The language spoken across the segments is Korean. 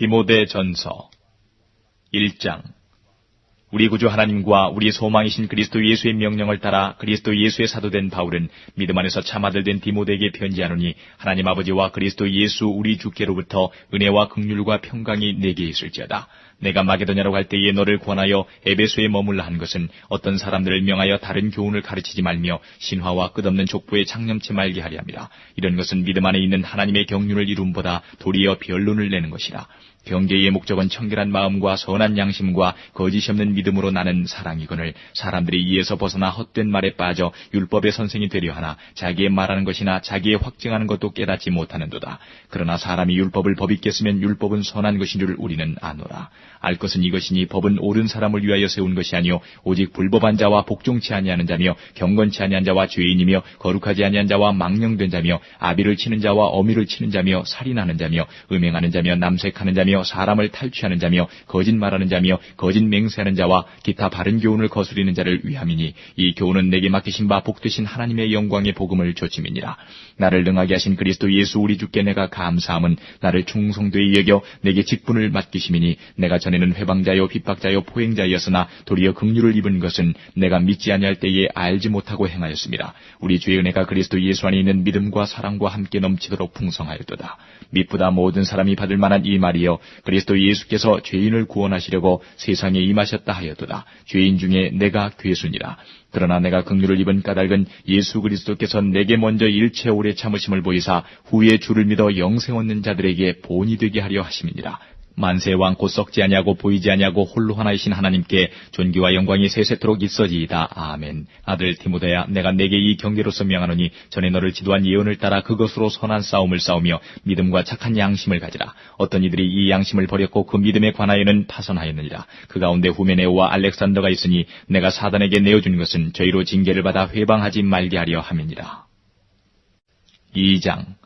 디모데 전서 1장 우리 구주 하나님과 우리 소망이신 그리스도 예수의 명령을 따라 그리스도 예수의 사도된 바울은 믿음 안에서 참 아들 된 디모데에게 편지하노니 하나님 아버지와 그리스도 예수 우리 주께로부터 은혜와 긍휼과 평강이 내게 있을지어다. 내가 마게도냐로 갈 때에 너를 권하여 에베소에 머물라 한 것은 어떤 사람들을 명하여 다른 교훈을 가르치지 말며 신화와 끝없는 족보에 창념치 말게 하리 함이라. 이런 것은 믿음 안에 있는 하나님의 경륜을 이룸보다 도리어 변론을 내는 것이라. 경계의 목적은 청결한 마음과 선한 양심과 거짓이 없는 믿음으로 나는 사랑이거늘 사람들이 이에서 벗어나 헛된 말에 빠져 율법의 선생이 되려 하나 자기의 말하는 것이나 자기의 확증하는 것도 깨닫지 못하는도다. 그러나 사람이 율법을 법 있게 쓰면 율법은 선한 것인 줄 우리는 아노라. 알 것은 이것이니 법은 옳은 사람을 위하여 세운 것이 아니요 오직 불법한 자와 복종치 아니하는 자며 경건치 아니한 자와 죄인이며 거룩하지 아니한 자와 망령된 자며 아비를 치는 자와 어미를 치는 자며 살인하는 자며 음행하는 자며 남색하는 자며 사람을 탈취하는 자며 거짓말하는 자며 거짓 맹세하는 자와 기타 바른 교훈을 거스리는 자를 위함이니 이 교훈은 내게 맡기신 바 복되신 하나님의 영광의 복음을 조침이니라 나를 능하게 하신 그리스도 예수 우리 주께 내가 감사함은 나를 충성되이 여겨 내게 직분을 맡기심이니 내가 전에는 회방자요 핍박자요 포행자였으나 도리어 긍휼을 입은 것은 내가 믿지 아니할 때에 알지 못하고 행하였습니다. 우리 주의 은혜가 그리스도 예수 안에 있는 믿음과 사랑과 함께 넘치도록 풍성하였도다. 미쁘다 모든 사람이 받을 만한 이 말이여 그리스도 예수께서 죄인을 구원하시려고 세상에 임하셨다 하였도다. 죄인 중에 내가 괴순이라. 그러나 내가 긍휼을 입은 까닭은 예수 그리스도께서 내게 먼저 일체 오래 참으심을 보이사 후에 주를 믿어 영생 얻는 자들에게 본이 되게 하려 하심이니라. 만세 왕 곧 썩지 아니하고 보이지 아니하고 홀로 하나이신 하나님께 존귀와 영광이 세세토록 있어지이다. 아멘. 아들 디모데야 내가 내게 이 경계로서 명하노니 전에 너를 지도한 예언을 따라 그것으로 선한 싸움을 싸우며 믿음과 착한 양심을 가지라. 어떤 이들이 이 양심을 버렸고 그 믿음에 관하여는 파선하였느니라. 그 가운데 후메네오와 알렉산더가 있으니 내가 사단에게 내어준 것은 저희로 징계를 받아 회방하지 말게 하려 함이니라. 2장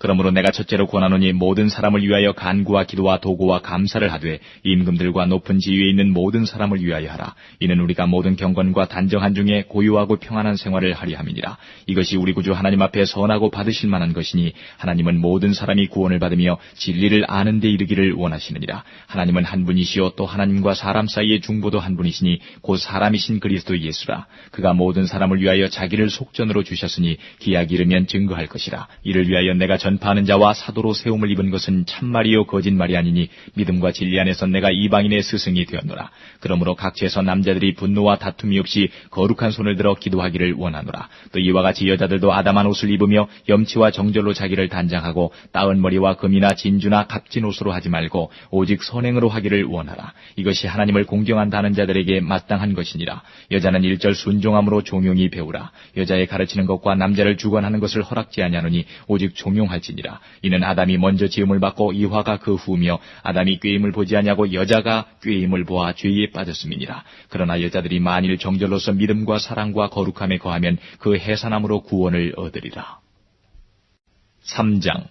그러므로 내가 첫째로 권하노니 모든 사람을 위하여 간구와 기도와 도구와 감사를 하되 임금들과 높은 지위에 있는 모든 사람을 위하여 하라. 이는 우리가 모든 경건과 단정한 중에 고요하고 평안한 생활을 하리 함이니라. 이것이 우리 구주 하나님 앞에 선하고 받으실 만한 것이니 하나님은 모든 사람이 구원을 받으며 진리를 아는 데 이르기를 원하시느니라. 하나님은 한 분이시요 또 하나님과 사람 사이의 중보도 한 분이시니 곧 사람이신 그리스도 예수라. 그가 모든 사람을 위하여 자기를 속전으로 주셨으니 기약이 이르면 증거할 것이라. 이를 위하여 내가 전 전파하는 자와 사도로 세움을 입은 것은 참말이요 거짓말이 아니니 믿음과 진리 안에서 내가 이방인의 스승이 되었노라. 그러므로 각처에서 남자들이 분노와 다툼이 없이 거룩한 손을 들어 기도하기를 원하노라. 또 이와 같이 여자들도 아담한 옷을 입으며 염치와 정절로 자기를 단장하고 따은 머리와 금이나 진주나 값진 옷으로 하지 말고 오직 선행으로 하기를 원하라. 이것이 하나님을 공경한다는 자들에게 마땅한 것이니라. 여자는 일절 순종함으로 종용이 배우라. 여자의 가르치는 것과 남자를 주관하는 것을 허락지 아니하노니 오직 종용할 할지니라. 이는 아담이 먼저 지음을 받고 이화가 그 후며 아담이 꾀임을 보지 아니하고 여자가 꾀임을 보아 죄에 빠졌음이니라. 그러나 여자들이 만일 정절로서 믿음과 사랑과 거룩함에 거하면 그 해산함으로 구원을 얻으리라. 3장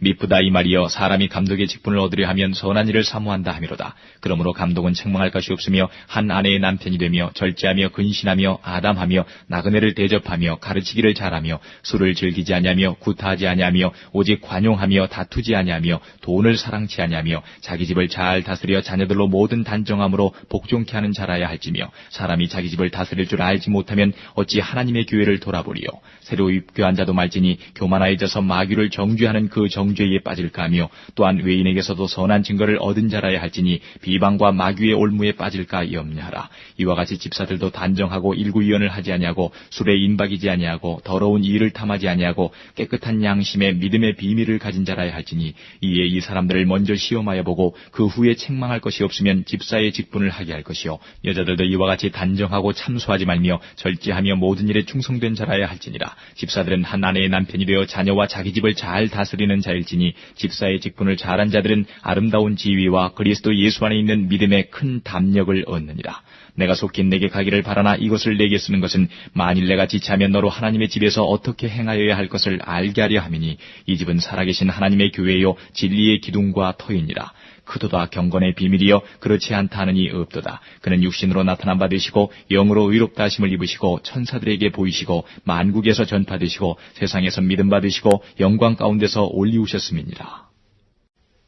미쁘다 이 말이여 사람이 감독의 직분을 얻으려 하면 선한 일을 사모한다 하미로다. 그러므로 감독은 책망할 것이 없으며 한 아내의 남편이 되며 절제하며 근신하며 아담하며 나그네를 대접하며 가르치기를 잘하며 술을 즐기지 아니하며 구타하지 아니하며 오직 관용하며 다투지 아니하며 돈을 사랑치 아니하며 자기 집을 잘 다스려 자녀들로 모든 단정함으로 복종케 하는 자라야 할지며 사람이 자기 집을 다스릴 줄 알지 못하면 어찌 하나님의 교회를 돌아보리요 새로 입교한 자도 말지니 교만하여져서 마귀를 정죄하는 그 정. 정죄에 빠질까 하며 또한 외인에게서도 선한 증거를 얻은 자라야 할지니 비방과 마귀의 올무에 빠질까 염려하라. 이와 같이 집사들도 단정하고 일구위원을 하지 아니하고 술에 인박이지 아니하고 더러운 일을 탐하지 아니하고 깨끗한 양심의 믿음의 비밀을 가진 자라야 할지니 이에 이 사람들을 먼저 시험하여 보고 그 후에 책망할 것이 없으면 집사의 직분을 하게 할 것이요 여자들도 이와 같이 단정하고 참수하지 말며 절제하며 모든 일에 충성된 자라야 할지니라 집사들은 한 아내의 남편이 되어 자녀와 자기 집을 잘 다스리는 자일 자일지니 집사의 직분을 잘한 자들은 아름다운 지위와 그리스도 예수 안에 있는 믿음의 큰 담력을 얻느니라. 내가 속힌 내게 가기를 바라나 이것을 내게 쓰는 것은 만일 내가 지체하면 너로 하나님의 집에서 어떻게 행하여야 할 것을 알게 하려 함이니 이 집은 살아계신 하나님의 교회요 진리의 기둥과 터이니라. 크도다 경건의 비밀이여 그렇지 않다 하느니 없도다. 그는 육신으로 나타난 바 되시고 영으로 의롭다 하심을 입으시고 천사들에게 보이시고 만국에서 전파되시고 세상에서 믿음 받으시고 영광 가운데서 올리우셨음이니라.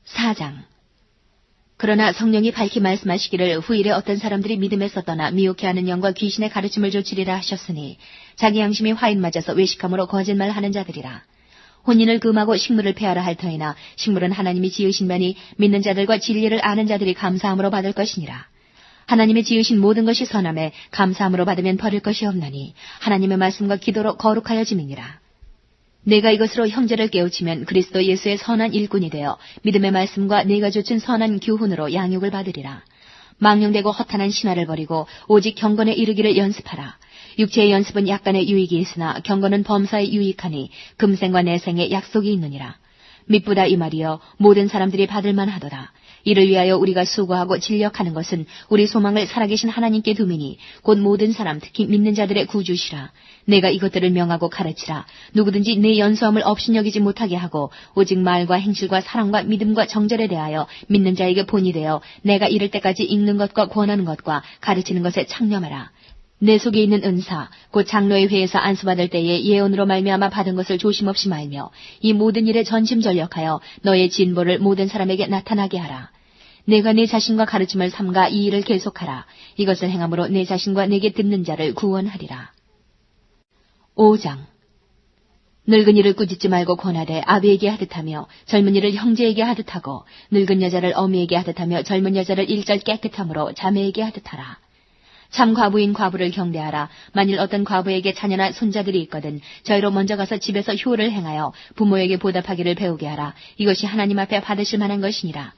4장 그러나 성령이 밝히 말씀하시기를 후일에 어떤 사람들이 믿음에서 떠나 미혹해 하는 영과 귀신의 가르침을 조치리라 하셨으니 자기 양심이 화인 맞아서 외식함으로 거짓말하는 자들이라. 혼인을 금하고 식물을 폐하라 할 터이나 식물은 하나님이 지으신 바니 믿는 자들과 진리를 아는 자들이 감사함으로 받을 것이니라. 하나님의 지으신 모든 것이 선함에 감사함으로 받으면 버릴 것이 없나니 하나님의 말씀과 기도로 거룩하여 짐이니라. 내가 이것으로 형제를 깨우치면 그리스도 예수의 선한 일꾼이 되어 믿음의 말씀과 내가 조친 선한 교훈으로 양육을 받으리라. 망령되고 허탄한 신화를 버리고 오직 경건에 이르기를 연습하라. 육체의 연습은 약간의 유익이 있으나 경건은 범사에 유익하니 금생과 내생에 약속이 있느니라. Mit보다 이 말이여 모든 사람들이 받을 만하도다. 이를 위하여 우리가 수고하고 진력하는 것은 우리 소망을 살아계신 하나님께 두미니 곧 모든 사람 특히 믿는 자들의 구주시라. 내가 이것들을 명하고 가르치라. 누구든지 내 연수함을 업신여기지 못하게 하고 오직 말과 행실과 사랑과 믿음과 정절에 대하여 믿는 자에게 본이 되어 내가 이를 때까지 읽는 것과 권하는 것과 가르치는 것에 창념하라. 내 속에 있는 은사, 곧 장로의 회에서 안수받을 때에 예언으로 말미암아 받은 것을 조심없이 말며 이 모든 일에 전심전력하여 너의 진보를 모든 사람에게 나타나게 하라. 내가 내 자신과 가르침을 삼가 이 일을 계속하라. 이것을 행함으로 내 자신과 내게 듣는 자를 구원하리라. 5장 늙은이를 꾸짖지 말고 권하되 아비에게 하듯하며 젊은이를 형제에게 하듯하고 늙은 여자를 어미에게 하듯하며 젊은 여자를 일절 깨끗함으로 자매에게 하듯하라. 참 과부인 과부를 경대하라. 만일 어떤 과부에게 자녀나 손자들이 있거든 저희로 먼저 가서 집에서 효를 행하여 부모에게 보답하기를 배우게 하라. 이것이 하나님 앞에 받으실 만한 것이니라.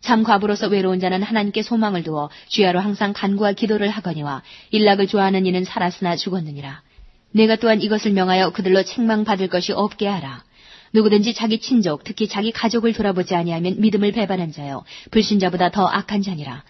참 과부로서 외로운 자는 하나님께 소망을 두어 주야로 항상 간구와 기도를 하거니와 일락을 좋아하는 이는 살았으나 죽었느니라. 내가 또한 이것을 명하여 그들로 책망받을 것이 없게 하라. 누구든지 자기 친족, 특히 자기 가족을 돌아보지 아니하면 믿음을 배반한 자요. 불신자보다 더 악한 자니라.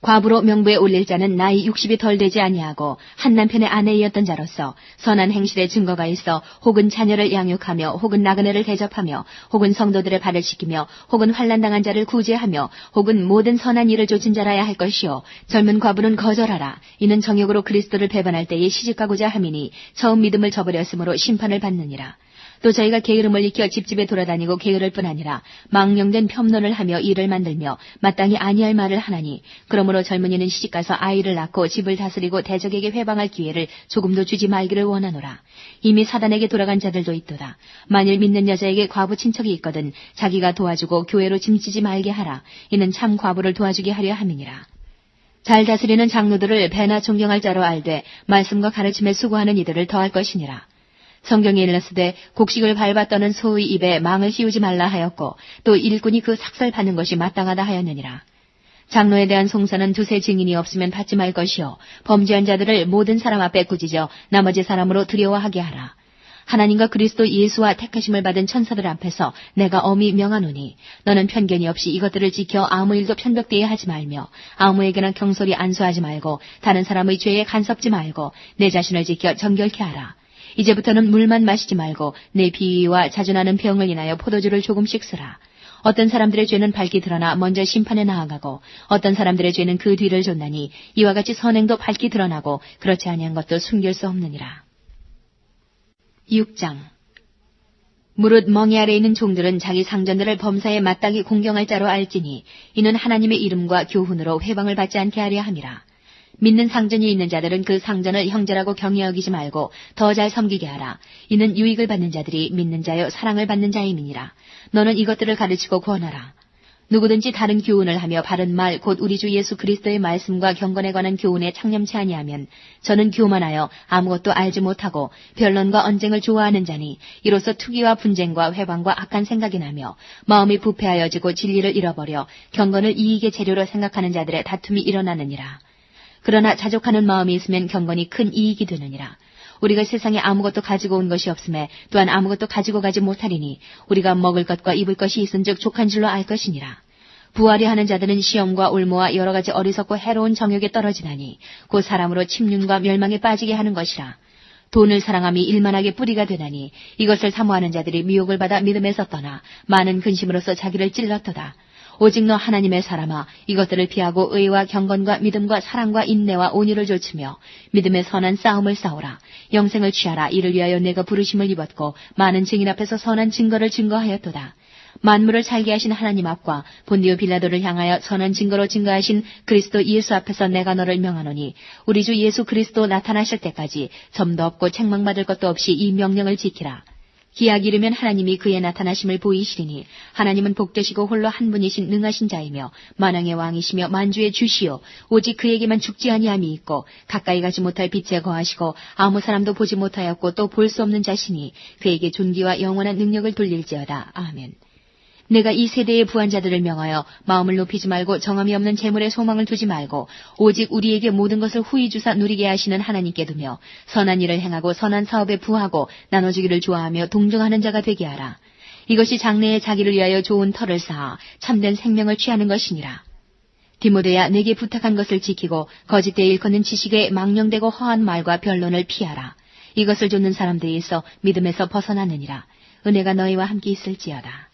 과부로 명부에 올릴 자는 나이 60이 덜 되지 아니하고 한 남편의 아내이었던 자로서 선한 행실의 증거가 있어 혹은 자녀를 양육하며 혹은 나그네를 대접하며 혹은 성도들의 발을 씻기며 혹은 환란당한 자를 구제하며 혹은 모든 선한 일을 좇은 자라야 할 것이요. 젊은 과부는 거절하라. 이는 정욕으로 그리스도를 배반할 때에 시집가고자 함이니 처음 믿음을 저버렸으므로 심판을 받느니라 또 저희가 게으름을 익혀 집집에 돌아다니고 게으를 뿐 아니라 망령된 편론을 하며 일을 만들며 마땅히 아니할 말을 하나니 그러므로 젊은이는 시집가서 아이를 낳고 집을 다스리고 대적에게 회방할 기회를 조금도 주지 말기를 원하노라. 이미 사단에게 돌아간 자들도 있도다. 만일 믿는 여자에게 과부 친척이 있거든 자기가 도와주고 교회로 짐지지 말게 하라. 이는 참 과부를 도와주게 하려 함이니라. 잘 다스리는 장로들을 배나 존경할 자로 알되 말씀과 가르침에 수고하는 이들을 더할 것이니라. 성경에 일렀으되 곡식을 밟아 떠는 소의 입에 망을 씌우지 말라 하였고 또 일꾼이 그 삭살 받는 것이 마땅하다 하였느니라. 장로에 대한 송사는 두세 증인이 없으면 받지 말 것이요 범죄한 자들을 모든 사람 앞에 꾸짖어 나머지 사람으로 두려워하게 하라. 하나님과 그리스도 예수와 택하심을 받은 천사들 앞에서 내가 엄히 명하노니 너는 편견이 없이 이것들을 지켜 아무 일도 편벽되게 하지 말며 아무에게나 경솔히 안수하지 말고 다른 사람의 죄에 간섭지 말고 내 자신을 지켜 정결케 하라. 이제부터는 물만 마시지 말고 내 비위와 자주 나는 병을 인하여 포도주를 조금씩 쓰라. 어떤 사람들의 죄는 밝게 드러나 먼저 심판에 나아가고 어떤 사람들의 죄는 그 뒤를 줬나니 이와 같이 선행도 밝게 드러나고 그렇지 아니한 것도 숨길 수 없느니라. 6장 무릇 멍이 아래 있는 종들은 자기 상전들을 범사에 마땅히 공경할 자로 알지니 이는 하나님의 이름과 교훈으로 회방을 받지 않게 하려 함이라. 믿는 상전이 있는 자들은 그 상전을 형제라고 경히 여기지 말고 더 잘 섬기게 하라. 이는 유익을 받는 자들이 믿는 자여 사랑을 받는 자임이니라. 너는 이것들을 가르치고 권하라. 누구든지 다른 교훈을 하며 바른 말 곧 우리 주 예수 그리스도의 말씀과 경건에 관한 교훈에 창념치 아니하면 저는 교만하여 아무것도 알지 못하고 변론과 언쟁을 좋아하는 자니 이로써 투기와 분쟁과 회방과 악한 생각이 나며 마음이 부패하여지고 진리를 잃어버려 경건을 이익의 재료로 생각하는 자들의 다툼이 일어나느니라. 그러나 자족하는 마음이 있으면 경건이 큰 이익이 되느니라. 우리가 세상에 아무것도 가지고 온 것이 없음에 또한 아무것도 가지고 가지 못하리니 우리가 먹을 것과 입을 것이 있은즉 족한 줄로 알 것이니라. 부활이 하는 자들은 시험과 올모와 여러 가지 어리석고 해로운 정욕에 떨어지나니 그 사람으로 침륜과 멸망에 빠지게 하는 것이라. 돈을 사랑함이 일만하게 뿌리가 되나니 이것을 사모하는 자들이 미혹을 받아 믿음에서 떠나 많은 근심으로서 자기를 찔렀도다. 오직 너 하나님의 사람아 이것들을 피하고 의와 경건과 믿음과 사랑과 인내와 온유를 좇으며 믿음의 선한 싸움을 싸우라. 영생을 취하라. 이를 위하여 내가 부르심을 입었고 많은 증인 앞에서 선한 증거를 증거하였도다. 만물을 살게 하신 하나님 앞과 본디오 빌라도를 향하여 선한 증거로 증거하신 그리스도 예수 앞에서 내가 너를 명하노니 우리 주 예수 그리스도 나타나실 때까지 점도 없고 책망받을 것도 없이 이 명령을 지키라. 기약 이르면 하나님이 그의 나타나심을 보이시리니 하나님은 복되시고 홀로 한 분이신 능하신 자이며 만왕의 왕이시며 만주의 주시오 오직 그에게만 죽지 아니함이 있고 가까이 가지 못할 빛에 거하시고 아무 사람도 보지 못하였고 또 볼 수 없는 자신이 그에게 존귀와 영원한 능력을 돌릴지어다 아멘. 내가 이 세대의 부한자들을 명하여 마음을 높이지 말고 정함이 없는 재물에 소망을 두지 말고 오직 우리에게 모든 것을 후히 주사 누리게 하시는 하나님께 두며 선한 일을 행하고 선한 사업에 부하고 나눠주기를 좋아하며 동정하는 자가 되게 하라. 이것이 장래에 자기를 위하여 좋은 터를 쌓아 참된 생명을 취하는 것이니라. 디모데야 내게 부탁한 것을 지키고 거짓되어 일컫는 지식에 망령되고 허한 말과 변론을 피하라. 이것을 좇는 사람들이 있어 믿음에서 벗어나느니라. 은혜가 너희와 함께 있을지어다.